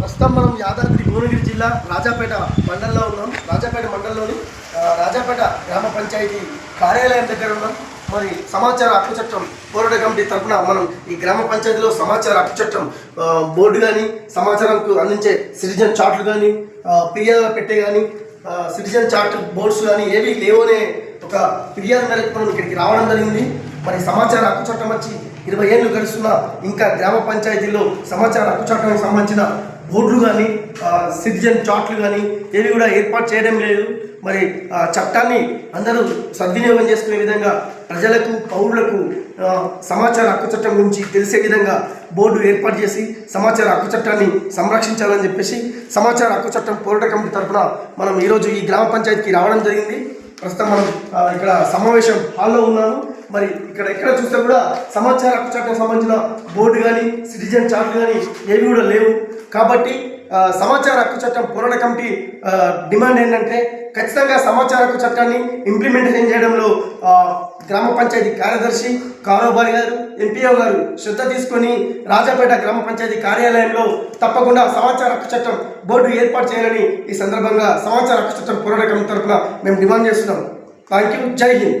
ప్రస్తుతం మనం యాదాద్రి భువనగిరి జిల్లా రాజాపేట మండలంలో ఉన్నాం. రాజాపేట మండలంలోని రాజాపేట గ్రామ పంచాయతీ కార్యాలయం దగ్గర ఉన్నాం. మరి సమాచార హక్కు చట్టం పోరాట కమిటీ తరఫున మనం ఈ గ్రామ పంచాయతీలో సమాచార హక్కు చట్టం బోర్డు కానీ సమాచారంకు అందించే సిటిజన్ చార్ట్లు కానీ ఫిర్యాదు పెట్టే కానీ సిటిజన్ చార్ట్ బోర్డ్స్ కానీ ఏవి లేవనే ఒక ఫిర్యాదు మేరకు మనం ఇక్కడికి రావడం జరిగింది. మరి సమాచార హక్కు చట్టం వచ్చి ఇరవై ఏళ్ళు గడుస్తున్న ఇంకా గ్రామ పంచాయతీల్లో సమాచార హక్కు చట్టానికి సంబంధించిన బోర్డులు కానీ సిటిజన్ చార్ట్లు కానీ ఏవి కూడా ఏర్పాటు చేయడం లేదు. మరి ఆ చట్టాన్ని అందరూ సద్వినియోగం చేసుకునే విధంగా ప్రజలకు పౌరులకు సమాచార హక్కు చట్టం గురించి తెలిసే విధంగా బోర్డు ఏర్పాటు చేసి సమాచార హక్కు చట్టాన్ని సంరక్షించాలని చెప్పేసి సమాచార హక్కు చట్టం పోరాట కమిటీ తరఫున మనం ఈరోజు ఈ గ్రామ పంచాయతీకి రావడం జరిగింది. ప్రస్తుతం మనం ఇక్కడ సమావేశం హాల్లో ఉన్నాము మరి ఇక్కడ ఎక్కడ చూస్తే కూడా సమాచార హక్కు చట్టం సంబంధించిన బోర్డు కానీ సిటిజన్ చార్ట్ కానీ ఏవి కూడా లేవు. కాబట్టి సమాచార హక్కు చట్టం పోరాట కమిటీ డిమాండ్ ఏంటంటే ఖచ్చితంగా సమాచార హక్కు చట్టాన్ని ఇంప్లిమెంటేషన్ చేయడంలో గ్రామ పంచాయతీ కార్యదర్శి కారోబారి గారు ఎంపీఓ గారు శ్రద్ధ తీసుకొని రాజాపేట గ్రామ పంచాయతీ కార్యాలయంలో తప్పకుండా సమాచార హక్కు చట్టం బోర్డు ఏర్పాటు చేయాలని ఈ సందర్భంగా సమాచార హక్కు చట్టం పోరాట కమిటీ తరఫున మేము డిమాండ్ చేస్తున్నాం. థ్యాంక్ యూ జై హింద్.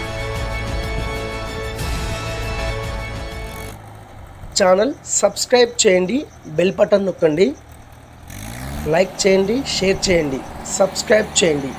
ఛానల్ సబ్స్క్రైబ్ చేయండి బెల్ బటన్ నొక్కండి లైక్ చేయండి షేర్ చేయండి సబ్స్క్రైబ్ చేయండి.